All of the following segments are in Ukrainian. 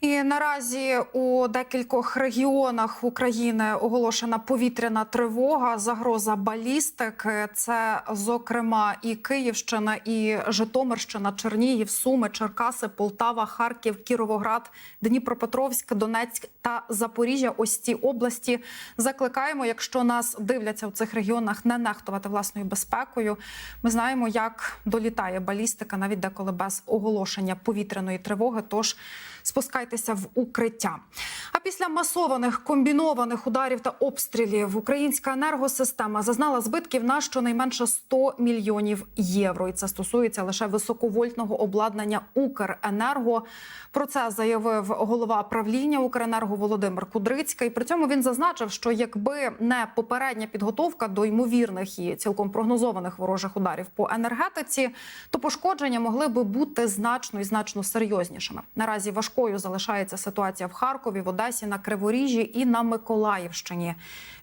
І наразі у декількох регіонах України оголошена повітряна тривога, загроза балістики. Це, зокрема, і Київщина, і Житомирщина, Чернігів, Суми, Черкаси, Полтава, Харків, Кіровоград, Дніпропетровськ, Донецьк та Запоріжжя. Ось ці області закликаємо, якщо нас дивляться у цих регіонах, не нехтувати власною безпекою. Ми знаємо, як долітає балістика, навіть деколи без оголошення повітряної тривоги. Тож спускайтеся в укриття. А після масованих комбінованих ударів та обстрілів українська енергосистема зазнала збитків на щонайменше 100 мільйонів євро. І це стосується лише високовольтного обладнання Укренерго. Про це заявив голова правління Укренерго Володимир Кудрицький. При цьому він зазначив, що якби не попередня підготовка до ймовірних і цілком прогнозованих ворожих ударів по енергетиці, то пошкодження могли би бути значно і значно серйознішими. Наразі важкою залишається ситуація в Харкові, в Одесі, на Криворіжжі і на Миколаївщині.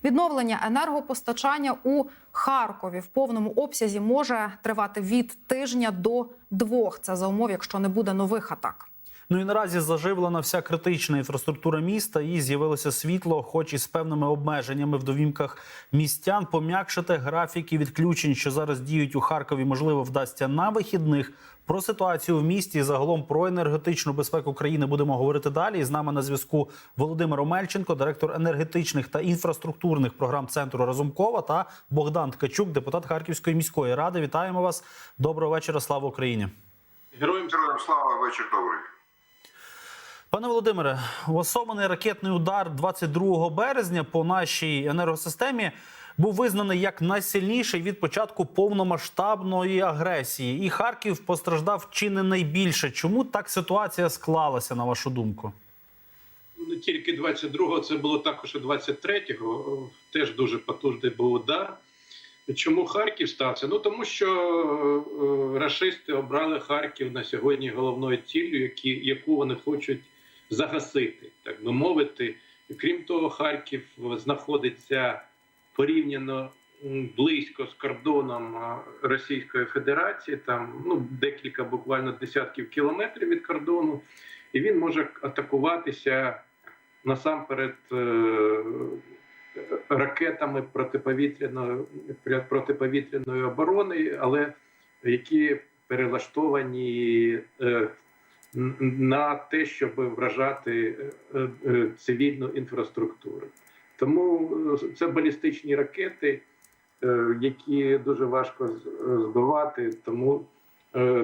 Відновлення енергопостачання у Харкові в повному обсязі може тривати від тижня до двох. Це за умов, якщо не буде нових атак. Ну і наразі заживлена вся критична інфраструктура міста. І з'явилося світло, хоч і з певними обмеженнями в довімках містян. Пом'якшити графіки відключень, що зараз діють у Харкові, можливо, вдасться на вихідних. Про ситуацію в місті загалом про енергетичну безпеку країни будемо говорити далі. З нами на зв'язку Володимир Омельченко, директор енергетичних та інфраструктурних програм центру Разумкова та Богдан Ткачук, депутат Харківської міської ради. Вітаємо вас. Доброго вечора. Слава Україні. Героям слава, вечір добрий. Пане Володимире, особений ракетний удар 22 березня по нашій енергосистемі був визнаний як найсильніший від початку повномасштабної агресії, і Харків постраждав чи не найбільше. Чому так ситуація склалася, на вашу думку? не тільки 22-го, це було також і 23-го. Теж дуже потужний був удар. Чому Харків стався? Ну тому що е, рашисти обрали Харків на сьогодні головною ціллю, які, яку вони хочуть загасити, так би мовити. Крім того, Харків знаходиться порівняно близько з кордоном Російської Федерації, там ну декілька буквально десятків кілометрів від кордону, і він може атакуватися насамперед е, ракетами протиповітряної протиповітряної оборони, але які перелаштовані е, н- на те, щоб вражати е, е, цивільну інфраструктуру. Тому е, це балістичні ракети, які дуже важко збивати, тому,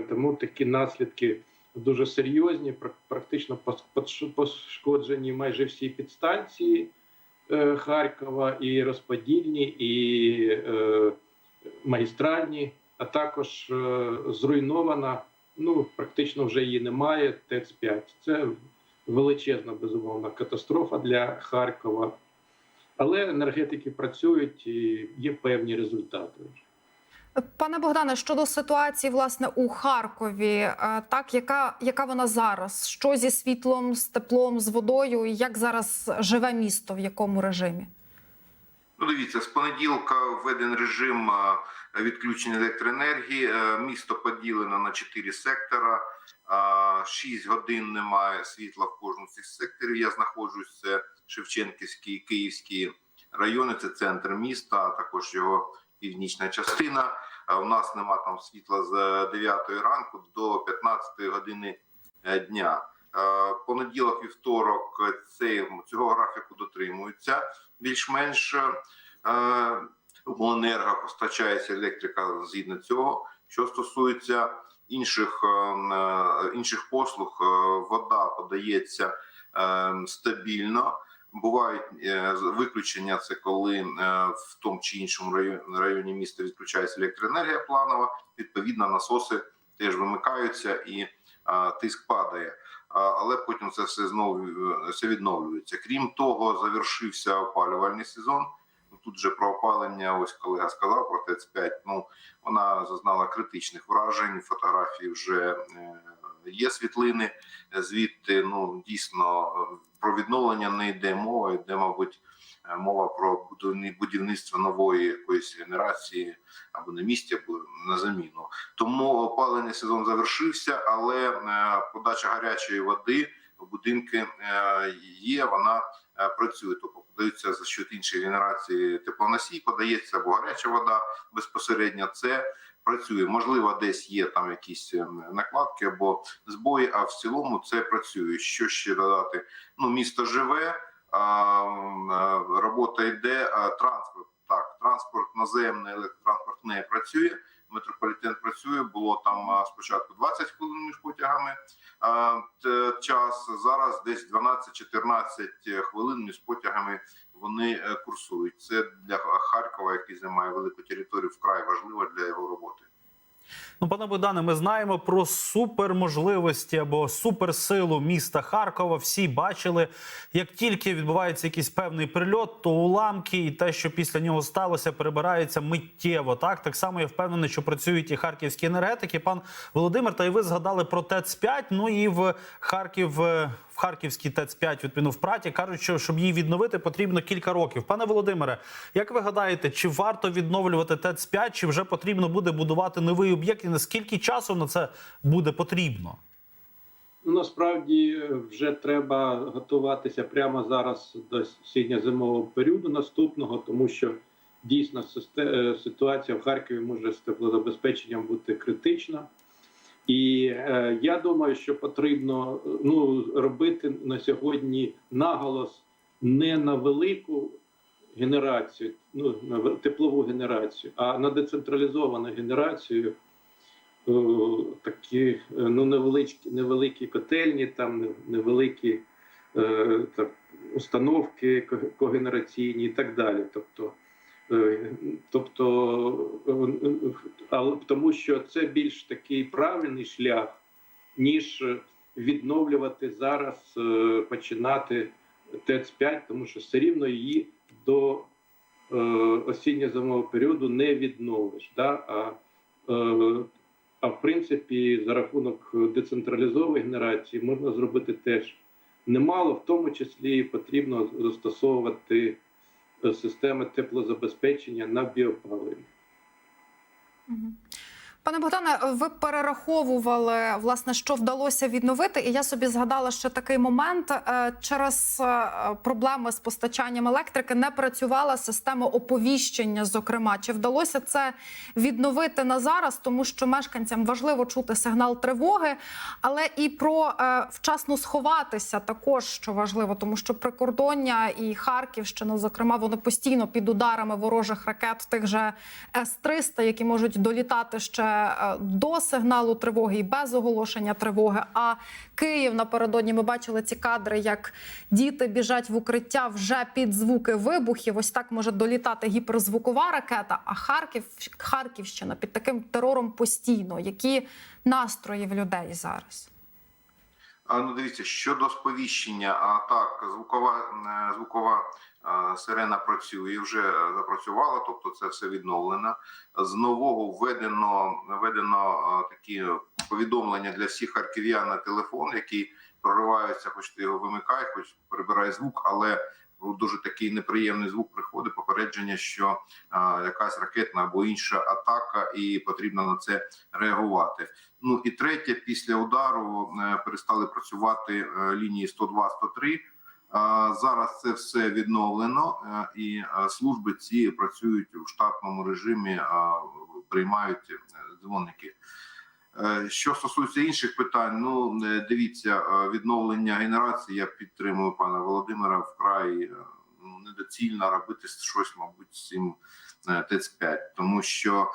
тому такі наслідки дуже серйозні. Практично пошкоджені майже всі підстанції Харкова, і розподільні, і магістральні, а також зруйнована. Ну практично вже її немає. ТЕЦ 5 Це величезна безумовна катастрофа для Харкова. Але енергетики працюють і є певні результати. Пане Богдане, щодо ситуації власне у Харкові, е, так яка, яка вона зараз? Що зі світлом, з теплом, з водою? Як зараз живе місто? В якому режимі? Ну, дивіться, з понеділка введений режим а, відключення електроенергії. Е, Місто поділено на 4 сектора. 6 годин немає світла в кожному з цих секторів. Я знаходжусь це Шевченківський, Київський райони, це центр міста, а також його північна частина. У нас нема там світла з 9 ранку до 15 години е, дня. Е, Понеділок, вівторок е, цей, цього графіку дотримуються більш-менш. Е, Обленерго постачається електрика згідно цього. Що стосується інших е, е, інших послуг, вода подається стабільно. Бувають виключення. Це коли в тому чи іншому районі, міста відключається електроенергія планова. Відповідно, насоси теж вимикаються і тиск падає. Але потім це все знову е, все відновлюється. Крім того, завершився опалювальний сезон. Ну, Тут же про опалення, ось колега сказав про ТЕЦ-5, ну вона зазнала критичних вражень. Фотографії вже е, є світлини. Звідти ну дійсно е, про відновлення не йде мова, йде, мабуть, мова про будівництво нової якоїсь генерації або на місці, або на заміну. Тому опалений сезон завершився, але е, подача гарячої води будинки е, є, вона е, працює. Тобто подається за счет іншої генерації теплоносій, подається або гаряча вода безпосередньо. Це працює. Можливо, десь є там якісь е, накладки або збої, а в цілому це працює. Що ще додати? Ну, місто живе, робота йде, транспорт. Так, транспорт наземний, електротранспорт не працює. Метрополітен працює. Було там спочатку 20 хвилин між потягами час. Зараз десь 12-14 хвилин між потягами вони е, курсують. Це для Харкова, який займає велику територію, вкрай важливо для його роботи. Ну, пане Богдане, ми знаємо про суперможливості або суперсилу міста Харкова. Всі бачили, як тільки відбувається якийсь певний прильот, то уламки і те, що після нього сталося, перебирається миттєво. Так так само я впевнений, що працюють і харківські енергетики. Пан Володимир, та й ви згадали про ТЕЦ 5 Ну і в Харків е, в Харківській ТЕЦ 5 відповідно в праті кажуть, що щоб її відновити, потрібно кілька років. Пане Володимире, як ви гадаєте, чи варто відновлювати ТЕЦ 5 чи вже потрібно буде будувати новий об'єкт? І наскільки часу на це буде потрібно? Ну, насправді вже треба готуватися прямо зараз до осінньо-зимового періоду наступного, тому що дійсно е, ситуація в Харкові може з теплозабезпеченням бути критична. І е, я думаю, що потрібно ну, робити на сьогодні наголос не на велику генерацію, ну на теплову генерацію, а на децентралізовану генерацію е, такі е, ну невеличкі, невеликі котельні, там невеликі е, так, установки когенераційні і так далі. Тобто, тобто е, е, тому що це більш такий правильний шлях, ніж відновлювати зараз, е, починати ТЕЦ-5, тому що все рівно її до е, осінньо-зимового періоду не відновиш. Да? А, е, а в принципі, за рахунок децентралізованої генерації можна зробити теж немало, в тому числі потрібно застосовувати е, системи теплозабезпечення на біопаливі. Пане Богдане, ви перераховували власне, що вдалося відновити, і я собі згадала ще такий момент. Е, Через е, проблеми з постачанням електрики не працювала система оповіщення. Зокрема, чи вдалося це відновити на зараз, тому що мешканцям важливо чути сигнал тривоги, але і про е, вчасно сховатися також що важливо, тому що прикордоння і Харківщина, зокрема, вони постійно під ударами ворожих ракет, тих же С-300, які можуть долітати ще до сигналу тривоги і без оголошення тривоги. А Київ напередодні ми бачили ці кадри, як діти біжать в укриття вже під звуки вибухів. Ось так може долітати гіперзвукова ракета. А Харків, Харківщина під таким терором постійно. Які настрої в людей зараз? А ну дивіться щодо сповіщення, а так звукова е, звукова е, сирена працює, вже запрацювала, тобто це все відновлено. З нового введено введено такі повідомлення для всіх харків'ян на телефон, які прориваються, хоч ти його вимикай, хоч прибирай звук, але дуже такий неприємний звук приходить. Попередження, що якась ракетна або інша атака, і потрібно на це реагувати. Ну і третє, після удару е, перестали працювати е, лінії 102-103. Зараз це все відновлено, е, і е, служби ці працюють у штатному режимі, приймають е, дзвоники. Е, Що стосується інших питань, ну дивіться, відновлення генерації. Я підтримую пана Володимира вкрай ну, недоцільно робити щось, мабуть, з цим ТЕЦ-5, тому що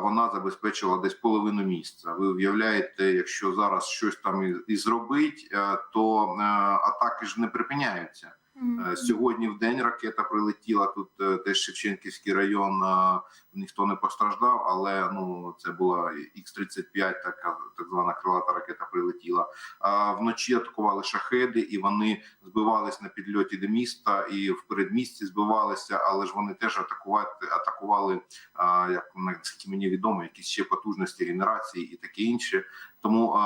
вона забезпечила десь половину місця. Ви уявляєте, якщо зараз щось там і, і зробить, е, то е, атаки ж не припиняються. Е, Сьогодні в день ракета прилетіла тут, е, теж Шевченківський район. е, Ніхто не постраждав, але ну це була Х-35, така так звана крилата ракета прилетіла. А вночі атакували шахеди, і вони збивались на підльоті до міста і в передмісті збивалися, але ж вони теж атакувати атакували, як наскільки мені відомо, якісь ще потужності генерації і таке інше. Тому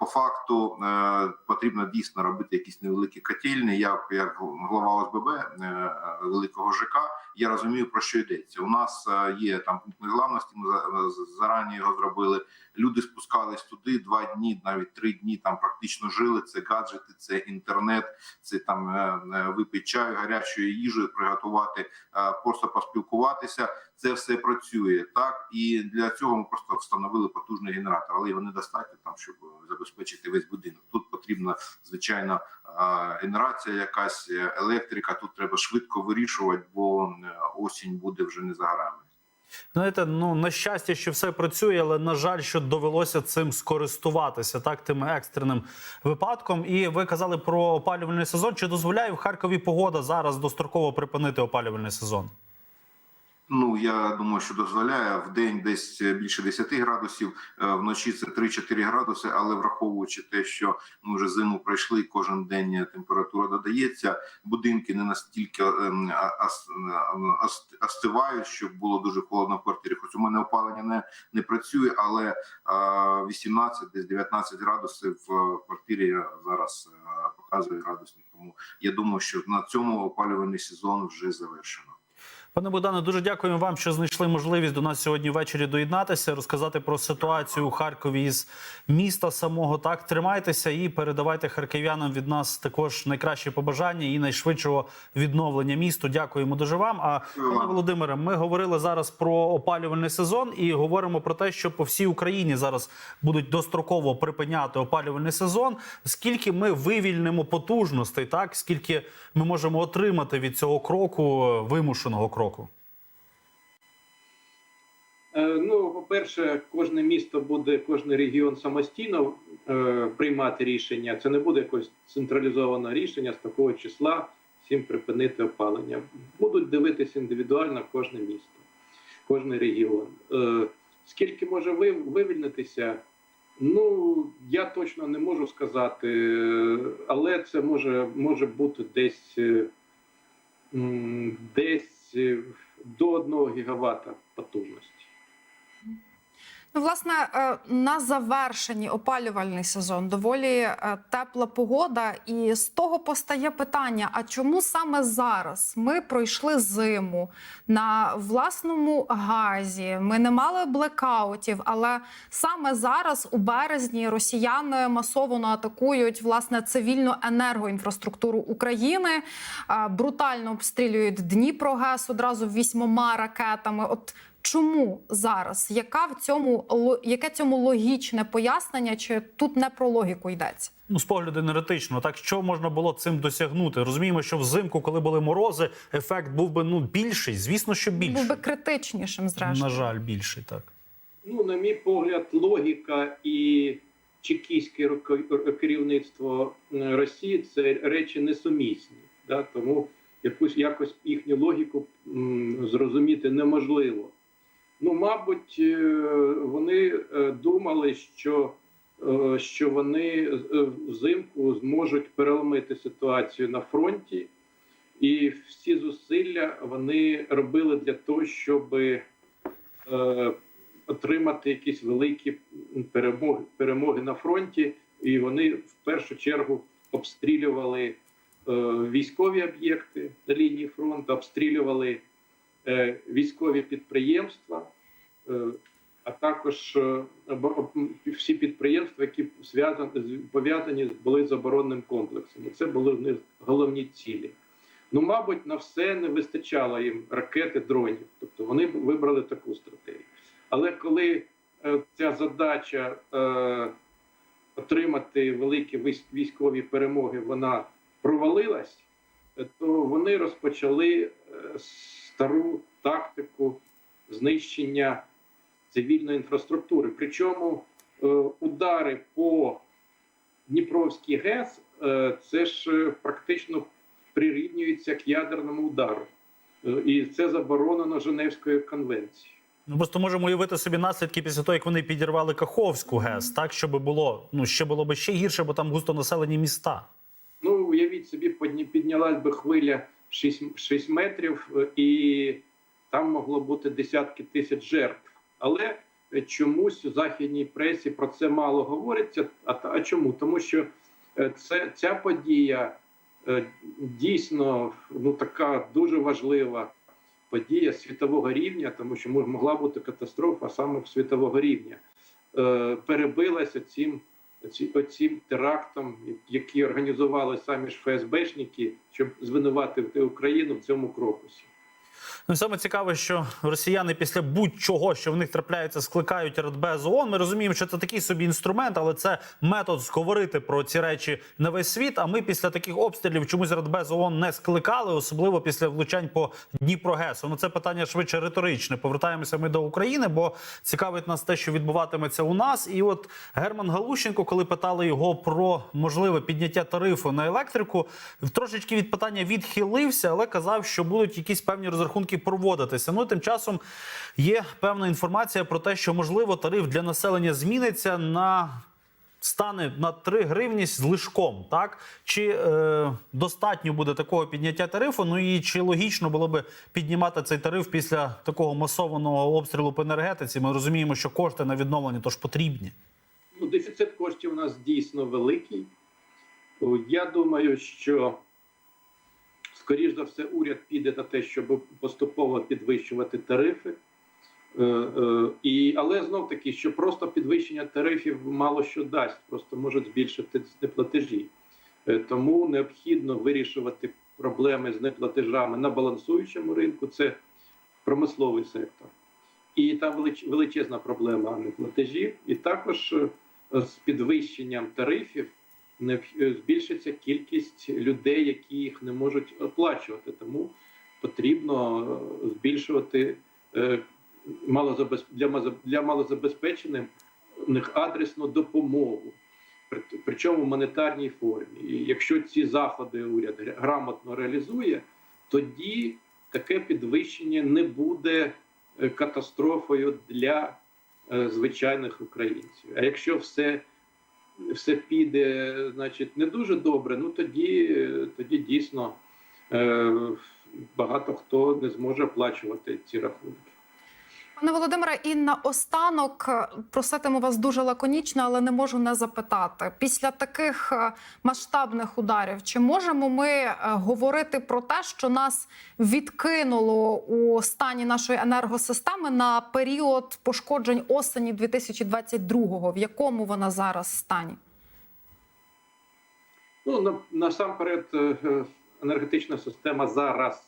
По факту е, потрібно дійсно робити якісь невеликі котельні. Я як голова ОСББ е, великого ЖК, я розумію про що йдеться. У нас е, є там пункт незламності. Ми за- за- зарані його зробили. Люди спускались туди два дні, навіть три дні. Там практично жили. Це гаджети, це інтернет, це там е, е, випити чаю, гарячої їжі, приготувати, е, просто поспілкуватися. Це все працює так, і для цього ми просто встановили потужний генератор, але його недостатньо там, щоб забезпечити весь будинок. Тут потрібна звичайно генерація, якась е, електрика. Тут треба швидко вирішувати, бо осінь буде вже не за горами. Знаєте, ну на щастя, що все працює, але на жаль, що довелося цим скористуватися так тим екстреним випадком. І ви казали про опалювальний сезон. Чи дозволяє в Харкові погода зараз достроково припинити опалювальний сезон? Ну я думаю, що дозволяє в день десь більше 10 градусів, е, вночі це 3-4 градуси. Але враховуючи те, що ми вже зиму пройшли, кожен день температура додається. Будинки не настільки остивають, щоб було дуже холодно в квартирі. Хоч у мене опалення не, не працює, але а, 18, десь 19 градусів в квартирі зараз е, показує градусник. Тому я думаю, що на цьому опалювальний сезон вже завершено. Пане Богдане, дуже дякуємо вам, що знайшли можливість до нас сьогодні ввечері доєднатися, розказати про ситуацію у Харкові із міста самого. Так тримайтеся і передавайте харків'янам від нас також найкращі побажання і найшвидшого відновлення місту. Дякуємо дуже вам. А пане. Володимире, ми говорили зараз про опалювальний сезон і говоримо про те, що по всій Україні зараз будуть достроково припиняти опалювальний сезон. Скільки ми вивільнимо потужностей, так скільки ми можемо отримати від цього кроку вимушеного кроку. Е, Ну, по-перше, кожне місто буде, кожен регіон самостійно е, приймати рішення. Це не буде якось централізоване рішення з такого числа всім припинити опалення. Будуть дивитися індивідуально кожне місто, кожен регіон. Е, скільки може ви, вивільнитися? Ну, я точно не можу сказати, але це може, може бути десь, десь до 1 гігавата потужності. Ну, власне, е, на завершенні опалювальний сезон доволі е, тепла погода, і з того постає питання: а чому саме зараз ми пройшли зиму на власному газі? Ми не мали блекаутів, але саме зараз, у березні, росіяни масово атакують власне цивільну енергоінфраструктуру України, е, брутально обстрілюють Дніпрогес одразу вісьмома ракетами. От Чому зараз? Яка в цьому яке цьому логічне пояснення? Чи тут не про логіку йдеться? Ну, з погляду енергетичного, так що можна було цим досягнути? Розуміємо, що взимку, коли були морози, ефект був би ну більший. Звісно, що більший. Був би критичнішим, зрештою. На жаль, більший так. Ну, на мій погляд, логіка і чекійське керівництво Росії це речі несумісні. Да? Тому якусь якось їхню логіку м, зрозуміти неможливо. Ну, мабуть, е, вони е, думали, що, е, що вони взимку зможуть переломити ситуацію на фронті, і всі зусилля вони робили для того, щоб отримати якісь великі перемоги, перемоги на фронті, і вони в першу чергу обстрілювали військові об'єкти на лінії фронту, обстрілювали військові підприємства, е, а також е, всі підприємства, які пов'язані були з оборонним комплексом. Це були в них головні цілі. Ну, мабуть, на все не вистачало їм ракети, дронів. Тобто вони вибрали таку стратегію. Але коли е, ця задача е, отримати великі військові перемоги, вона провалилась, е, то вони розпочали е, стару тактику знищення цивільної інфраструктури. Причому е, удари по Дніпровській ГЕС е, це ж е, практично прирівнюється к ядерному удару. І це заборонено Женевською конвенцією. Ну просто можемо уявити собі наслідки після того, як вони підірвали Каховську ГЕС, так щоб було ну ще було би ще гірше, бо там густонаселені міста. Ну, уявіть собі, піднялась би хвиля 6, 6 метрів, е, і там могло бути десятки тисяч жертв. Але е, чомусь у західній пресі про це мало говориться. А, а чому? Тому що е, це ця подія дійсно ну така дуже важлива подія світового рівня, тому що могла бути катастрофа саме світового рівня. Перебилася цим оцім терактом, які організували самі ж ФСБшники, щоб звинуватити Україну в цьому крокусі. Ну, саме цікаве, що росіяни після будь-чого, що в них трапляється, скликають Радбез ООН. Ми розуміємо, що це такий собі інструмент, але це метод сговорити про ці речі на весь світ. А ми після таких обстрілів чомусь Радбез ООН не скликали, особливо після влучань по Дніпрогесу. Ну це питання швидше риторичне. Повертаємося ми до України, бо цікавить нас те, що відбуватиметься у нас. І от Герман Галущенко, коли питали його про можливе підняття тарифу на електрику, трошечки від питання відхилився, але казав, що будуть якісь певні розрахунки проводитися. Ну тим часом є певна інформація про те, що можливо тариф для населення зміниться на. Стане на 3 гривні з лишком, так чи е, достатньо буде такого підняття тарифу? Ну і чи логічно було би піднімати цей тариф після такого масованого обстрілу по енергетиці? Ми розуміємо, що кошти на відновлення тож потрібні. Ну, дефіцит коштів у нас дійсно великий. Я думаю, що скоріш за все уряд піде на те, щоб поступово підвищувати тарифи. Е, е, І, але знов таки, що просто підвищення тарифів мало що дасть, просто можуть збільшити неплатежі. Е, Тому необхідно вирішувати проблеми з неплатежами на балансуючому ринку. Це промисловий сектор. І там величезна проблема неплатежів. І також з підвищенням тарифів збільшиться кількість людей, які їх не можуть оплачувати. Тому потрібно е, збільшувати е, для малозабезпечених них адресну допомогу. Причому в монетарній формі. І якщо ці заходи уряд грамотно реалізує, тоді таке підвищення не буде е, катастрофою для звичайних українців. А якщо все, все піде, значить, не дуже добре, ну тоді, тоді дійсно е, багато хто не зможе оплачувати ці рахунки. Пане Володимире, і наостанок е, проситиму вас дуже лаконічно, але не можу не запитати. Після таких е, масштабних ударів, чи можемо ми е, говорити про те, що нас відкинуло у стані нашої енергосистеми на період пошкоджень осені 2022-го? В якому вона зараз стані? Ну, на, насамперед, енергетична система зараз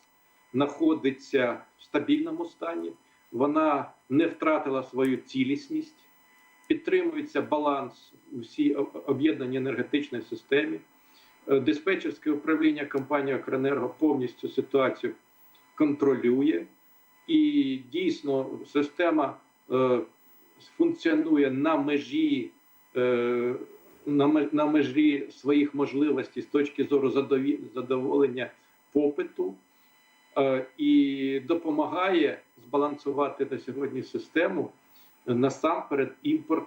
знаходиться в стабільному стані. Вона не втратила свою цілісність, підтримується баланс у всій об- об'єднаній енергетичній системі. Е, Диспетчерське управління компанії «Укренерго» повністю ситуацію контролює, і дійсно система е, функціонує на межі. Е, на межі своїх можливостей з точки зору задоволення попиту і допомагає збалансувати на сьогодні систему е, насамперед імпорт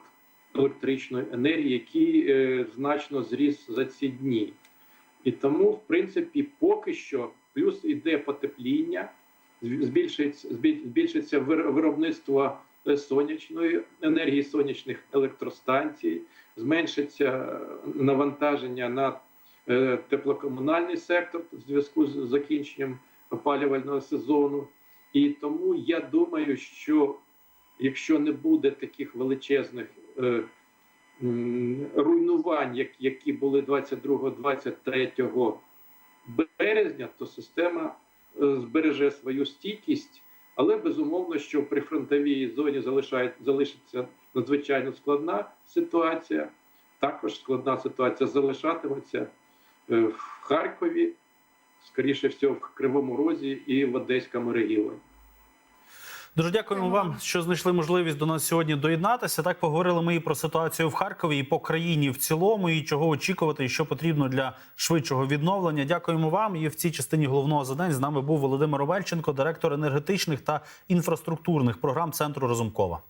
електричної енергії, який е, значно зріс за ці дні. І тому, в принципі, поки що плюс іде потепління, збільшиться, збільшиться вир- виробництво е, сонячної енергії, сонячних електростанцій, зменшиться е, навантаження на е, теплокомунальний сектор в зв'язку з закінченням опалювального сезону. І тому я думаю, що якщо не буде таких величезних е, руйнувань, як, які були 22-23 березня, то система е, збереже свою стійкість, але безумовно, що при фронтовій зоні залишиться надзвичайно складна ситуація. Також складна ситуація залишатиметься е, в Харкові, скоріше всього, в Кривому Розі і в Одеському регіоні. Дуже дякуємо вам, що знайшли можливість до нас сьогодні доєднатися. Так поговорили ми і про ситуацію в Харкові, і по країні в цілому, і чого очікувати, і що потрібно для швидшого відновлення. Дякуємо вам. І в цій частині головного задань з нами був Володимир Овельченко, директор енергетичних та інфраструктурних програм центру Разумкова.